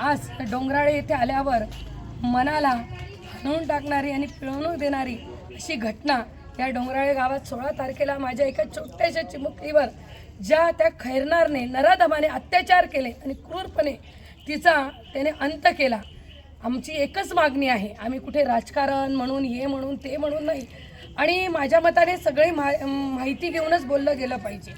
आज डोंगराळे येथे आल्यावर मनाला हणून टाकणारी आणि पिळवणूक देणारी अशी घटना या डोंगराळे गावात सोळा तारखेला माझ्या एका छोट्याशा चिमुकलीवर ज्या त्या खैरनारने नराधमाने अत्याचार केले आणि क्रूरपणे तिचा त्याने अंत केला. आमची एकच मागणी आहे आम्ही कुठे राजकारण म्हणून हे म्हणून ते म्हणून नाही. आणि माझ्या मताने सगळी मा माहिती घेऊनच बोललं गेलं पाहिजे.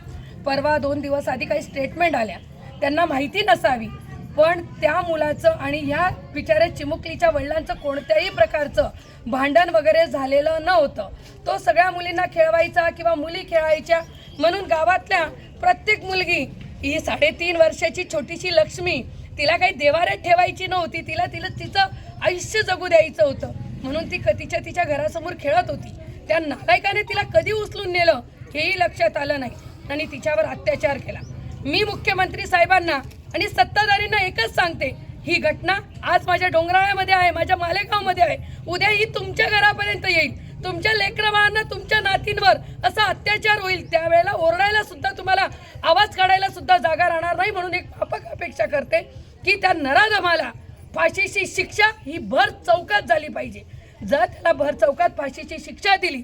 परवा दोन दिवस आधी काही स्टेटमेंट आल्या. त्यांना माहिती नसावी. पण त्या मुलाचं आणि ह्या बिचाऱ्या चिमुकलीच्या वडिलांचं कोणत्याही प्रकारचं भांडण वगैरे झालेलं नव्हतं. तो सगळ्या मुलींना खेळवायचा किंवा मुली खेळायच्या म्हणून गावातल्या प्रत्येक मुलगी ही साडेतीन वर्षाची छोटीशी लक्ष्मी तिला काही देवाऱ्यात ठेवायची नव्हती. तिला तिला तिचं आयुष्य जगू द्यायचं होतं. म्हणून ती क- तिच्या तिच्या घरासमोर खेळत होती. त्या नालायकाने तिला कधी उचलून नेलं हेही लक्षात आलं नाही आणि तिच्यावर अत्याचार केला. मी मुख्यमंत्री साहेबांना आणि सत्ताधारींना एकच सांगते ही घटना आज माझ्या डोंगराळ्यामध्ये आहे माझ्या मालेगावमध्ये आहे. उद्या ही तुमच्या घरापर्यंत येईल. तुमच्या लेकरबाळांना तुमच्या नातींवर असा अत्याचार होईल. त्यावेळेला ओरडायला सुद्धा तुम्हाला आवाज काढायला सुद्धा जागा राहणार नाही म्हणून एक व्यापक अपेक्षा करते की त्या नराधमाला फाशीची शिक्षा ही भर चौकात झाली पाहिजे. जर त्याला भर चौकात फाशीची शिक्षा दिली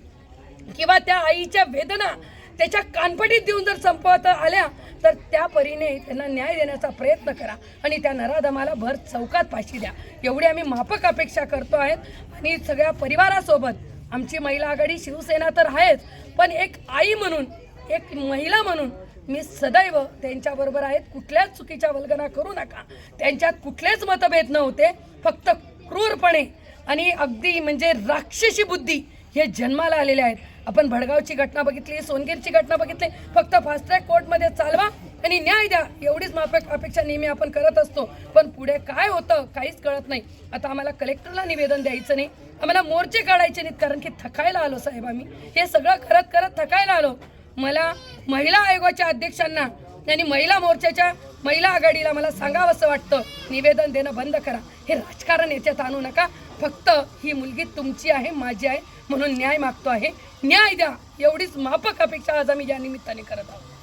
किंवा त्या आईच्या वेदना त्याच्या कानपटीत देऊन जर संपवता आल्या तर त्या परीने त्यांना न्याय देण्याचा प्रयत्न करा आणि त्या नराधमाला भर चौकात फाशी द्या. एवढी आम्ही माफक अपेक्षा करतो आहेत आणि सगळ्या परिवारासोबत आमची महिला आघाडी शिवसेना तर आहेच पण एक आई म्हणून एक महिला म्हणून मी सदैव त्यांच्याबरोबर आहेत. कुठल्याच चुकीच्या वल्गना करू नका. त्यांच्यात कुठलेच मतभेद नव्हते फक्त क्रूरपणे आणि अगदी म्हणजे राक्षसी बुद्धी हे जन्माला आलेले आहेत. आपण भडगावची घटना बघितली सोनगीरची घटना बघितली. फक्त फास्ट ट्रॅक कोर्टमध्ये चालवा आणि न्याय द्या. एवढीच माफक अपेक्षा नेहमी आपण करत असतो. पण पुढे काय होतं काहीच कळत नाही. आता आम्हाला कलेक्टरला निवेदन द्यायचं नाही. आम्हाला मोर्चे काढायचे नाहीत कारण की थकायला आलो साहेब आम्ही. हे सगळं करत करत थकायला आलो. मला महिला आयोगाच्या अध्यक्षांना आणि महिला मोर्चाच्या महिला आघाडीला मला सांगावंसं वाटतं. निवेदन देणं बंद करा. हे राजकारण याच्यात आणू नका. फक्त ही मुलगी तुमची आहे माझी आहे. म्हणून न्याय मागतो आहे. न्याय द्या. एवढीच माफक अपेक्षा आज आम्ही या निमित्ताने करत आहोत.